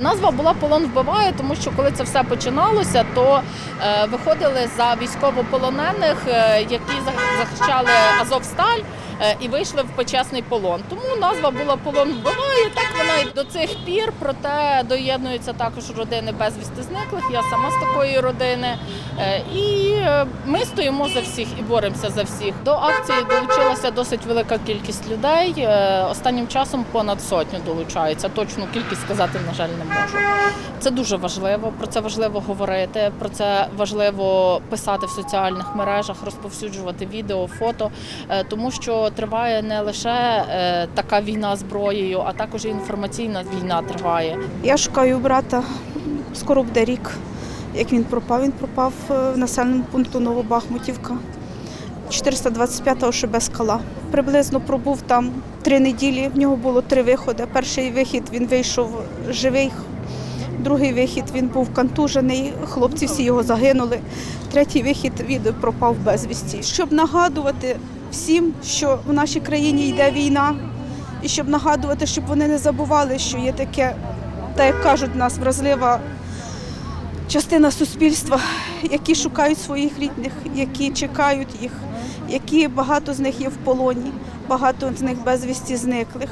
Назва була полон вбиває, тому що коли це все починалося, то е, виходили за військовополонених, е, які захищали Азовсталь е, і вийшли в почесний полон. Тому назва була полон вбиває. Так вона і до цих пір. Проте доєднуються також родини безвісти зниклих. Я сама з такої родини. Е, і е, ми стоїмо за всіх і боремося за всіх. До акції долучилася досить велика кількість людей. Е, Останнім часом понад сотню долучаються. Точну кількість сказати, на жаль, не можу. Це дуже важливо. Про це важливо говорити. Про це важливо писати в соціальних мережах, розповсюджувати відео, фото, тому що триває не лише така війна зброєю, а також і інформаційна війна триває. Я шукаю брата. Скоро буде рік. Як він пропав? Він пропав е, в населеному пункту Новобахмутівка. 425-го ШБ скала. Приблизно пробув там три неділі. В нього було три виходи. Перший вихід він вийшов живий. Другий вихід він був контужений, хлопці всі його загинули. Третій вихід він пропав безвісті. Щоб нагадувати всім, що в нашій країні йде війна, і щоб нагадувати, щоб вони не забували, що є таке, так як кажуть, нас вразлива частина суспільства, які шукають своїх рідних, які чекають їх, які багато з них є в полоні, багато з них безвісті зниклих.